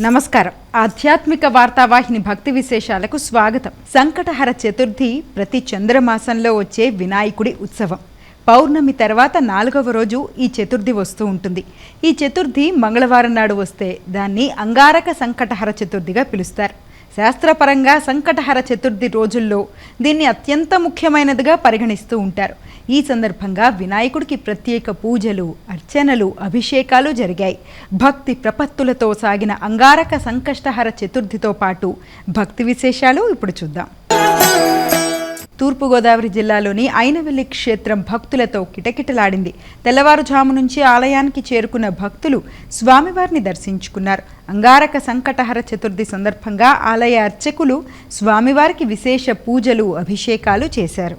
నమస్కారం. ఆధ్యాత్మిక వార్తావాహిని భక్తి విశేషాలకు స్వాగతం. సంకటహర చతుర్థి ప్రతి చంద్రమాసంలో వచ్చే వినాయకుడి ఉత్సవం. పౌర్ణమి తర్వాత నాలుగవ రోజు ఈ చతుర్థి వస్తూ ఉంటుంది. ఈ చతుర్థి మంగళవారం నాడు వస్తే దాన్ని అంగారక సంకటహర చతుర్థిగా పిలుస్తారు. శాస్త్రపరంగా సంకటహర చతుర్థి రోజుల్లో దీన్ని అత్యంత ముఖ్యమైనదిగా పరిగణిస్తూ ఉంటారు. ఈ సందర్భంగా వినాయకుడికి ప్రత్యేక పూజలు అర్చనలు అభిషేకాలు జరిగాయి. భక్తి ప్రపత్తులతో సాగిన అంగారక సంకష్టహర చతుర్థితో పాటు భక్తి విశేషాలు ఇప్పుడు చూద్దాం. తూర్పుగోదావరి జిల్లాలోని ఐనవెల్లి క్షేత్రం భక్తులతో కిటకిటలాడింది. తెల్లవారుజాము నుంచి ఆలయానికి చేరుకున్న భక్తులు స్వామివారిని దర్శించుకున్నారు. అంగారక సంకటహర చతుర్థి సందర్భంగా ఆలయ అర్చకులు స్వామివారికి విశేష పూజలు అభిషేకాలు చేశారు.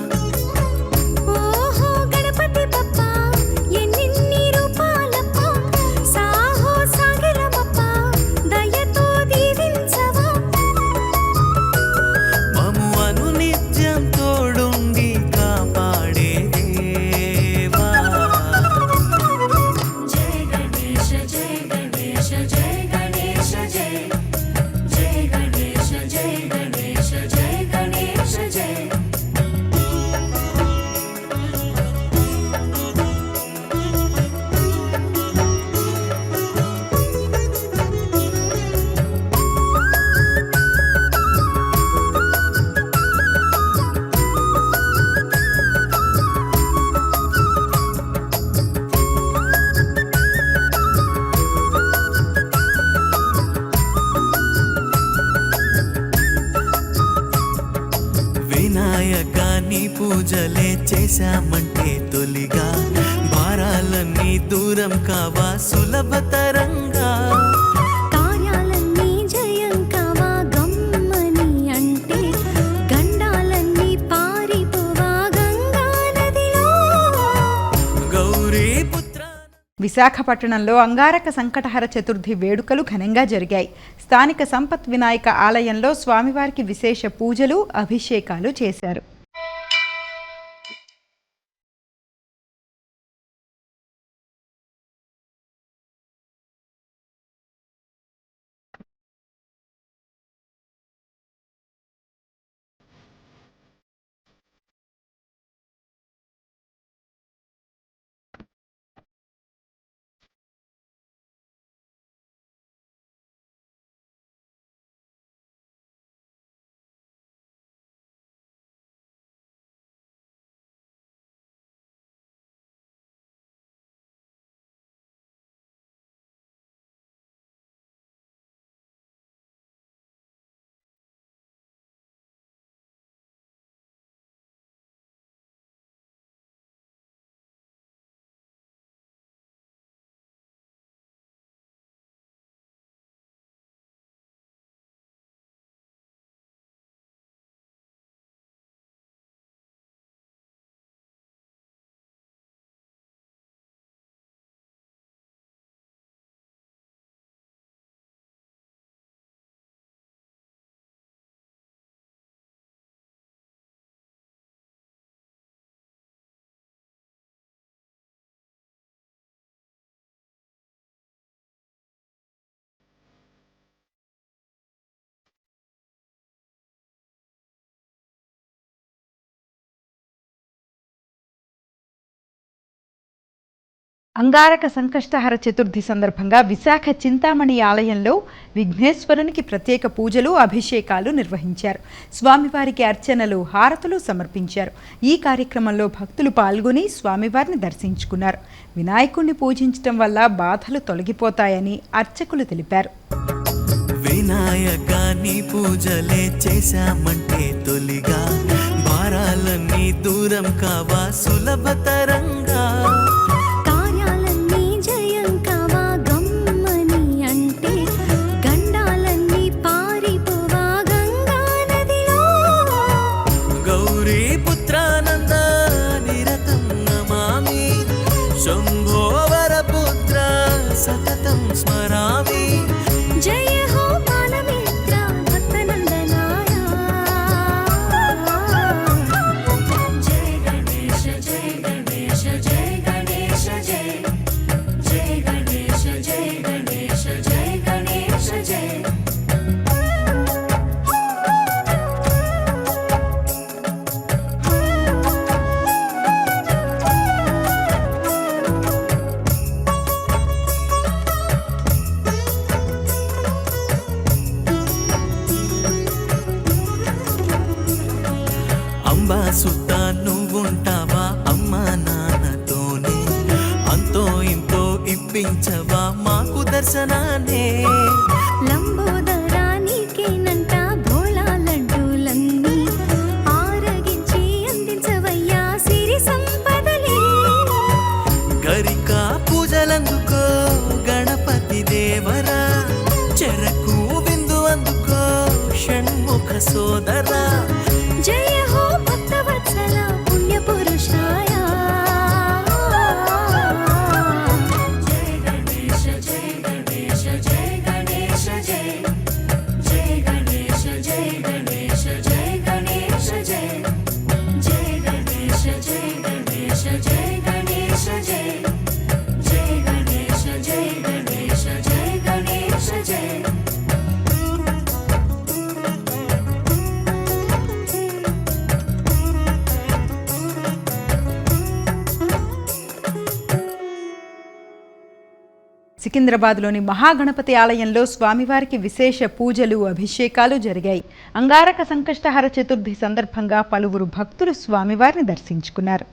చేశామంటే తొలిగా. భారాలన్నీ దూరం కావా సులభతరంగా కార్యాలన్నీ జయం కావా గమ్మని అంటే? గండాలన్నీ పారిపోవా గంగా నదిలో? గౌరీ పుత్ర విశాఖపట్నంలో అంగారక సంకటహర చతుర్థి వేడుకలు ఘనంగా జరిగాయి. స్థానిక సంపత్ వినాయక ఆలయంలో స్వామివారికి విశేష పూజలు అభిషేకాలు చేశారు. అంగారక సంకష్టహర చతుర్థి సందర్భంగా విశాఖ చింతామణి ఆలయంలో విఘ్నేశ్వరునికి ప్రత్యేక పూజలు అభిషేకాలు నిర్వహించారు. స్వామివారికి అర్చనలు హారతులు సమర్పించారు. ఈ కార్యక్రమంలో భక్తులు పాల్గొని స్వామివారిని దర్శించుకున్నారు. వినాయకుణ్ణి పూజించటం వల్ల బాధలు తొలగిపోతాయని అర్చకులు తెలిపారు. వినాయకాన్ని పూజలే చేశామంటే తొలిగా భారాలన్నీ దూరం కావా సులభతరంగా. ఇప్పించవా మాకు దర్శనానే లంబోదరానికేనంట భోళా లడ్డూలన్నీ ఆరగించి అందించవయ్యా సిరి సంపదలే. గరిక పూజలందుకో గణపతి దేవరా చెరకు విందు అందుకో షణ్ముఖ సోదరా. సికింద్రాబాద్లోని మహాగణపతి ఆలయంలో స్వామివారికి విశేష పూజలు అభిషేకాలు జరిగాయి. అంగారక సంకష్టహర చతుర్థి సందర్భంగా పలువురు భక్తులు స్వామివారిని దర్శించుకున్నారు.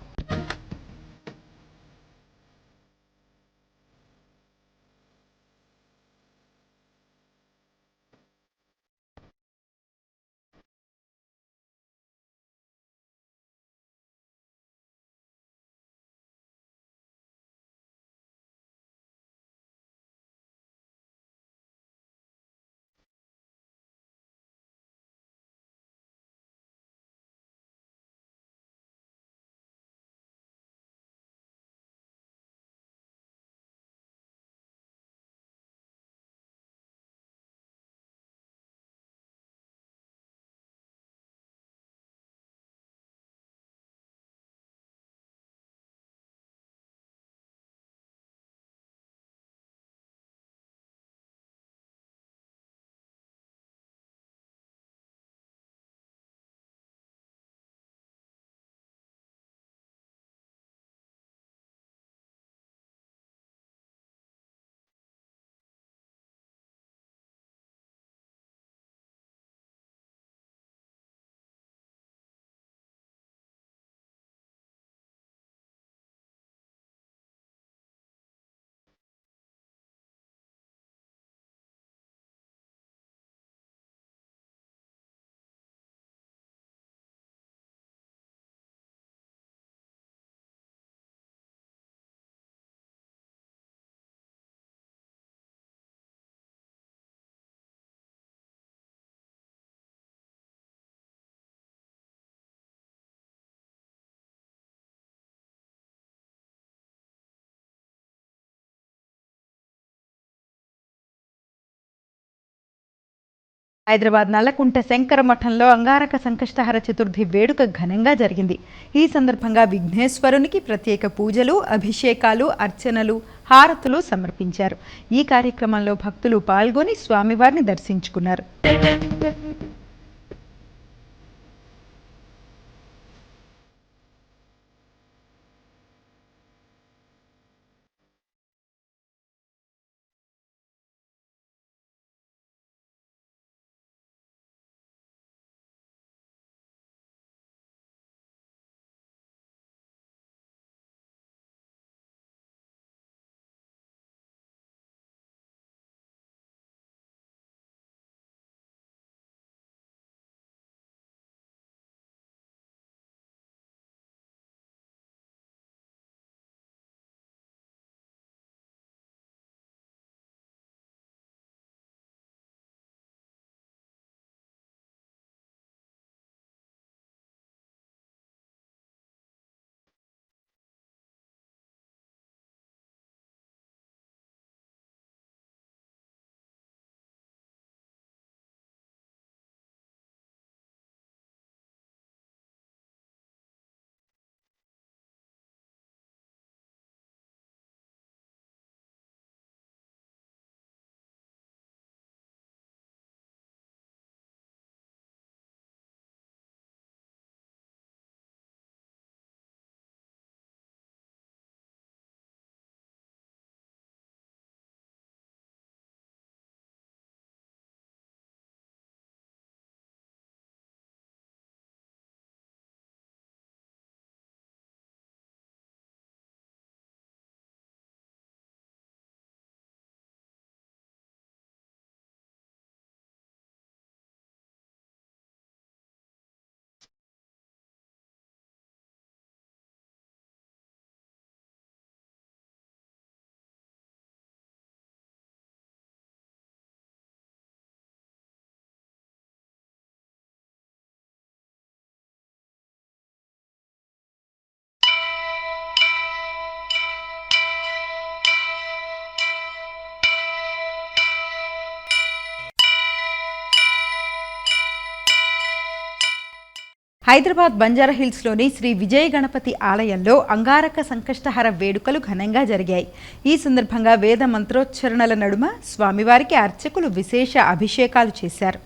హైదరాబాద్ నల్లకుంట శంకర మఠంలో అంగారక సంకష్టహర చతుర్థి వేడుక ఘనంగా జరిగింది. ఈ సందర్భంగా విఘ్నేశ్వరునికి ప్రత్యేక పూజలు అభిషేకాలు అర్చనలు హారతులు సమర్పించారు. ఈ కార్యక్రమంలో భక్తులు పాల్గొని స్వామివారిని దర్శించుకున్నారు. హైదరాబాద్ బంజారాహిల్స్లోని శ్రీ విజయ గణపతి ఆలయంలో అంగారక సంకష్టహర వేడుకలు ఘనంగా జరిగాయి. ఈ సందర్భంగా వేద మంత్రోచ్చరణల నడుమ స్వామివారికి అర్చకులు విశేష అభిషేకాలు చేశారు.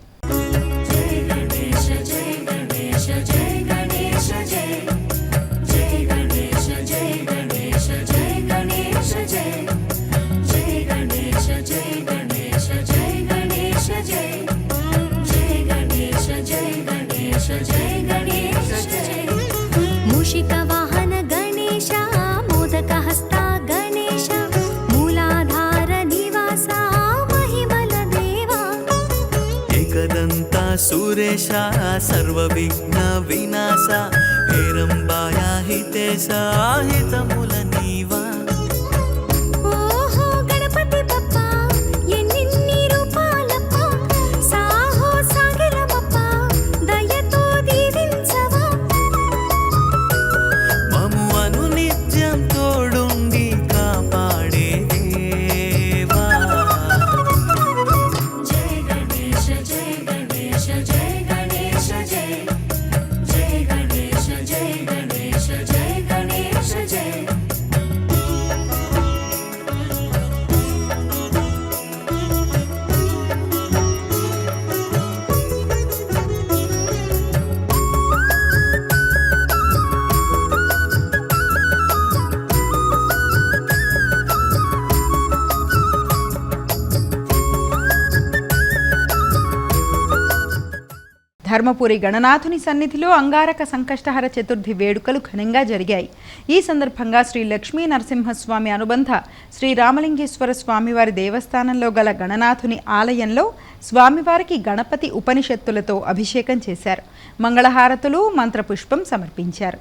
ధర్మపురి గణనాథుని సన్నిధిలో అంగారక సంకష్టహర చతుర్థి వేడుకలు ఘనంగా జరిగాయి. ఈ సందర్భంగా శ్రీ లక్ష్మీ నరసింహస్వామి అనుబంధ శ్రీ రామలింగేశ్వర స్వామివారి దేవస్థానంలో గల గణనాథుని ఆలయంలో స్వామివారికి గణపతి ఉపనిషత్తులతో అభిషేకం చేశారు. మంగళహారతులు మంత్రపుష్పం సమర్పించారు.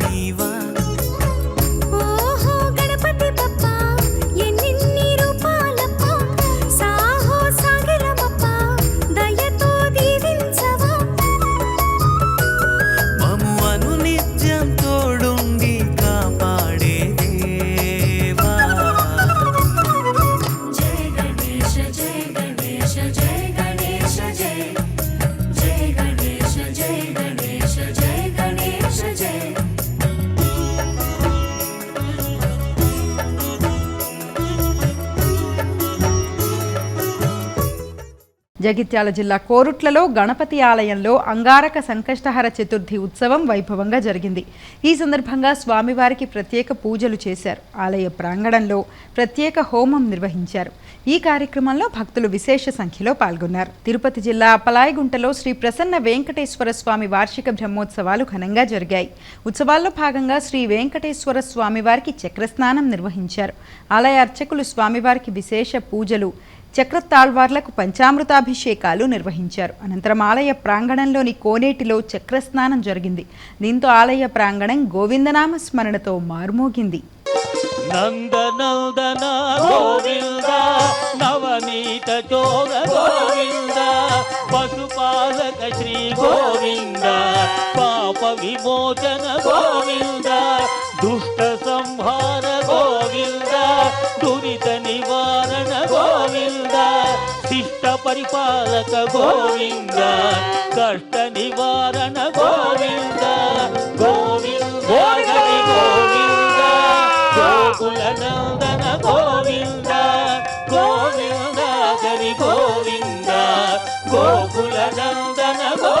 జగిత్యాల జిల్లా కోరుట్లలో గణపతి ఆలయంలో అంగారక సంకష్టహర చతుర్థి ఉత్సవం వైభవంగా జరిగింది. ఈ సందర్భంగా స్వామివారికి ప్రత్యేక పూజలు చేశారు. ఆలయ ప్రాంగణంలో ప్రత్యేక హోమం నిర్వహించారు. ఈ కార్యక్రమంలో భక్తులు విశేష సంఖ్యలో పాల్గొన్నారు. తిరుపతి జిల్లా అపలాయగుంటలో శ్రీ ప్రసన్న వెంకటేశ్వర స్వామి వార్షిక బ్రహ్మోత్సవాలు ఘనంగా జరిగాయి. ఉత్సవాల్లో భాగంగా శ్రీ వెంకటేశ్వర స్వామివారికి చక్రస్నానం నిర్వహించారు. ఆలయ అర్చకులు స్వామివారికి విశేష పూజలు చక్రతాళ్వార్లకు పంచామృతాభిషేకాలు నిర్వహించారు. అనంతరం ఆలయ ప్రాంగణంలోని కోనేటిలో చక్రస్నానం జరిగింది. దీంతో ఆలయ ప్రాంగణం గోవిందనామ స్మరణతో మారుమోగింది. నందనందన గోవింద నవనీత చోర గోవింద పశుపాలక శ్రీ గోవింద పాప విమోచన గోవింద దుష్ట సంహార గోవింద దురిత నివార పరిపాలక గోవింద కష్ట నివారణ గోవింద గోవింద గోవింద గోకుల నందన గోవింద గోవింద గోవింద గోకుల నందన గోవింద.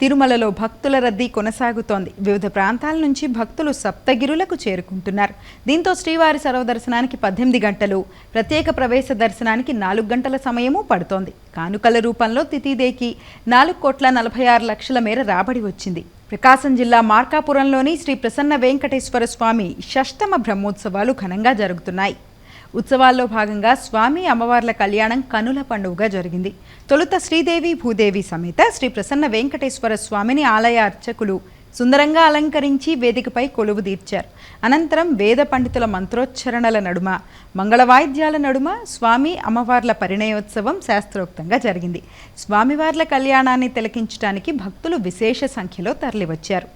తిరుమలలో భక్తుల రద్దీ కొనసాగుతోంది. వివిధ ప్రాంతాల నుంచి భక్తులు సప్తగిరులకు చేరుకుంటున్నారు. దీంతో శ్రీవారి సర్వదర్శనానికి పద్దెనిమిది గంటలు ప్రత్యేక ప్రవేశ దర్శనానికి నాలుగు గంటల సమయము పడుతోంది. కానుకల రూపంలో తితిదేకి నాలుగు కోట్ల నలభై ఆరు లక్షల మేర రాబడి వచ్చింది. ప్రకాశం జిల్లా మార్కాపురంలోని శ్రీ ప్రసన్న వెంకటేశ్వర స్వామి షష్టమ బ్రహ్మోత్సవాలు ఘనంగా జరుగుతున్నాయి. ఉత్సవాల్లో భాగంగా స్వామి అమ్మవార్ల కళ్యాణం కనుల పండుగగా జరిగింది. తొలుత శ్రీదేవి భూదేవి సమేత శ్రీ ప్రసన్న వెంకటేశ్వర స్వామిని ఆలయ అర్చకులు సుందరంగా అలంకరించి వేదికపై కొలువు తీర్చారు. అనంతరం వేద పండితుల మంత్రోచ్చరణల నడుమ మంగళ వాయిద్యాల నడుమ స్వామి అమ్మవార్ల పరిణయోత్సవం శాస్త్రోక్తంగా జరిగింది. స్వామివార్ల కళ్యాణాన్ని తిలకించడానికి భక్తులు విశేష సంఖ్యలో తరలివచ్చారు.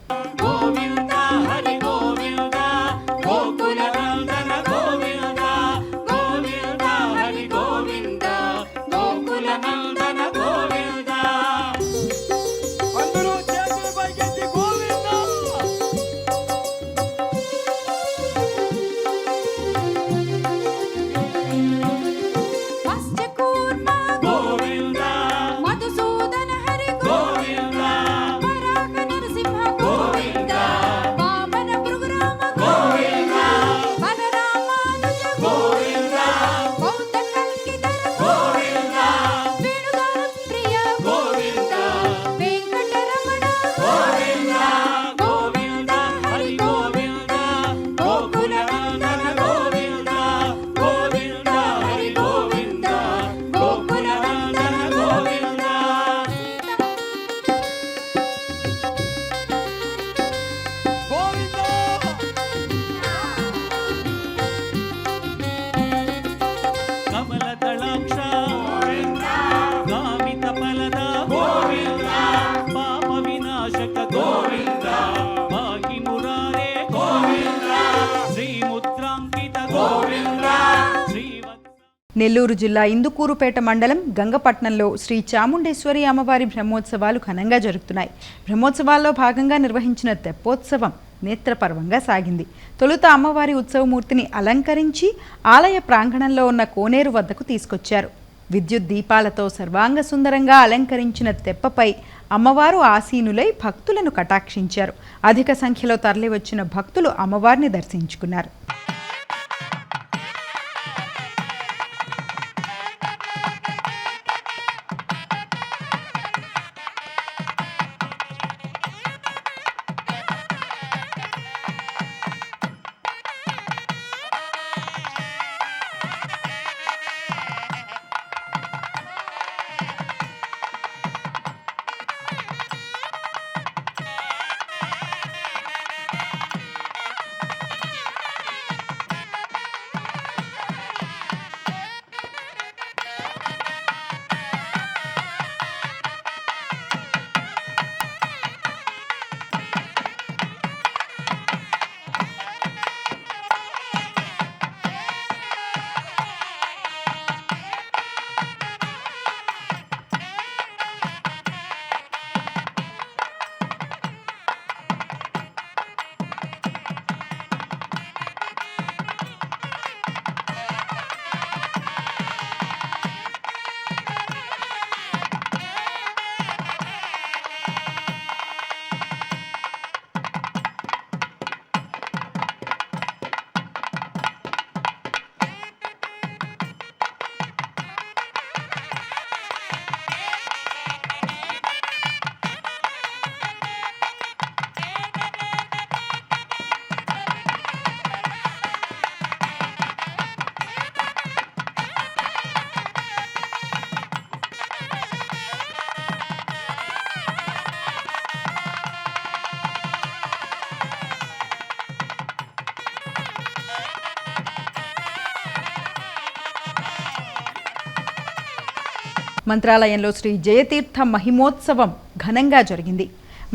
నెల్లూరు జిల్లా ఇందుకూరుపేట మండలం గంగపట్నంలో శ్రీ చాముండేశ్వరి అమ్మవారి బ్రహ్మోత్సవాలు ఘనంగా జరుగుతున్నాయి. బ్రహ్మోత్సవాల్లో భాగంగా నిర్వహించిన తెప్పోత్సవం నేత్రపర్వంగా సాగింది. తొలుత అమ్మవారి ఉత్సవమూర్తిని అలంకరించి ఆలయ ప్రాంగణంలో ఉన్న కోనేరు వద్దకు తీసుకొచ్చారు. విద్యుత్ దీపాలతో సర్వాంగ సుందరంగా అలంకరించిన తెప్పపై అమ్మవారు ఆసీనులై భక్తులను కటాక్షించారు. అధిక సంఖ్యలో తరలివచ్చిన భక్తులు అమ్మవారిని దర్శించుకున్నారు. మంత్రాలయంలో శ్రీ జయతీర్థ మహిమోత్సవం ఘనంగా జరిగింది.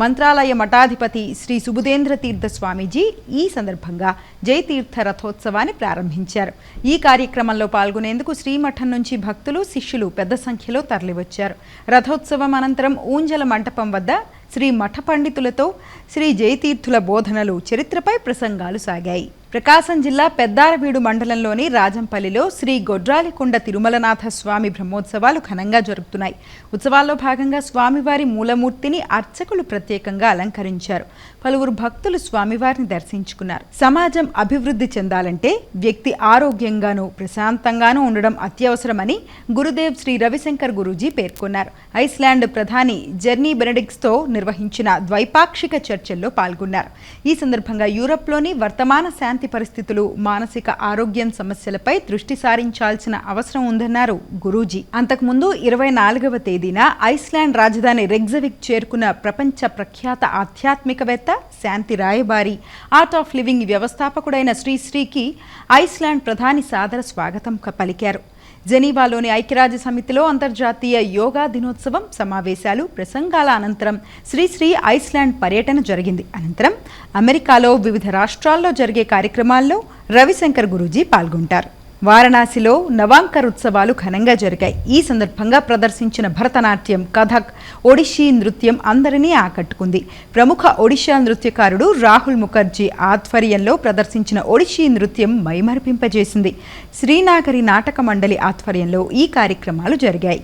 మంత్రాలయ మఠాధిపతి శ్రీ సుబుదేంద్ర తీర్థ స్వామీజీ ఈ సందర్భంగా జయతీర్థ రథోత్సవాన్ని ప్రారంభించారు. ఈ కార్యక్రమంలో పాల్గొనేందుకు శ్రీమఠం నుంచి భక్తులు శిష్యులు పెద్ద సంఖ్యలో తరలివచ్చారు. రథోత్సవం అనంతరం ఊంజల మంటపం వద్ద శ్రీ మఠ పండితులతో శ్రీ జయతీర్థుల బోధనలు చరిత్రపై ప్రసంగాలు సాగాయి. ప్రకాశం జిల్లా పెద్దారవీడు మండలంలోని రాజంపల్లిలో శ్రీ గొడ్రాలికొండ తిరుమలనాథ స్వామి బ్రహ్మోత్సవాలు ఘనంగా జరుపుతున్నాయి. ఉత్సవాల్లో భాగంగా స్వామివారి మూలమూర్తిని అర్చకులు ప్రత్యేకంగా అలంకరించారు. పలువురు భక్తులు స్వామివారిని దర్శించుకున్నారు. సమాజం అభివృద్ధి చెందాలంటే వ్యక్తి ఆరోగ్యంగానూ ప్రశాంతంగానూ ఉండడం అత్యవసరమని గురుదేవ్ శ్రీ రవిశంకర్ గురూజీ పేర్కొన్నారు. ఐస్లాండ్ ప్రధాని జర్నీ బెనడిక్స్తో నిర్వహించిన ద్వైపాక్షిక చర్చల్లో పాల్గొన్నారు. ఈ సందర్భంగా యూరప్లోని వర్తమాన శాంతి పరిస్థితులు మానసిక ఆరోగ్యం సమస్యలపై దృష్టి సారించాల్సిన అవసరం ఉందన్నారు గురూజీ. అంతకుముందు ఇరవై నాలుగవ తేదీన ఐస్లాండ్ రాజధాని రెగ్జవిక్ చేరుకున్న ప్రపంచ ప్రఖ్యాత ఆధ్యాత్మికవేత్త శాంతి రాయబారి. ఆర్ట్ ఆఫ్ లివింగ్ వ్యవస్థాపకుడైన శ్రీశ్రీకి ఐస్లాండ్ ప్రధాని సాదర స్వాగతం పలికారు. జెనీవాలోని ఐక్యరాజ్య సమితిలో అంతర్జాతీయ యోగా దినోత్సవం సమావేశాలు ప్రసంగాల అనంతరం శ్రీశ్రీ ఐస్లాండ్ పర్యటన జరిగింది. అనంతరం అమెరికాలో వివిధ రాష్ట్రాల్లో జరిగే కార్యక్రమాల్లో రవిశంకర్ గురూజీ పాల్గొంటారు. వారణాసిలో నవాంకర్ ఉత్సవాలు ఘనంగా జరిగాయి. ఈ సందర్భంగా ప్రదర్శించిన భరతనాట్యం కథక్ ఒడిషీ నృత్యం అందరినీ ఆకట్టుకుంది. ప్రముఖ ఒడిషా నృత్యకారుడు రాహుల్ ముఖర్జీ ఆధ్వర్యంలో ప్రదర్శించిన ఒడిషీ నృత్యం మైమరిపింపజేసింది. శ్రీనాగరి నాటక మండలి ఆధ్వర్యంలో ఈ కార్యక్రమాలు జరిగాయి.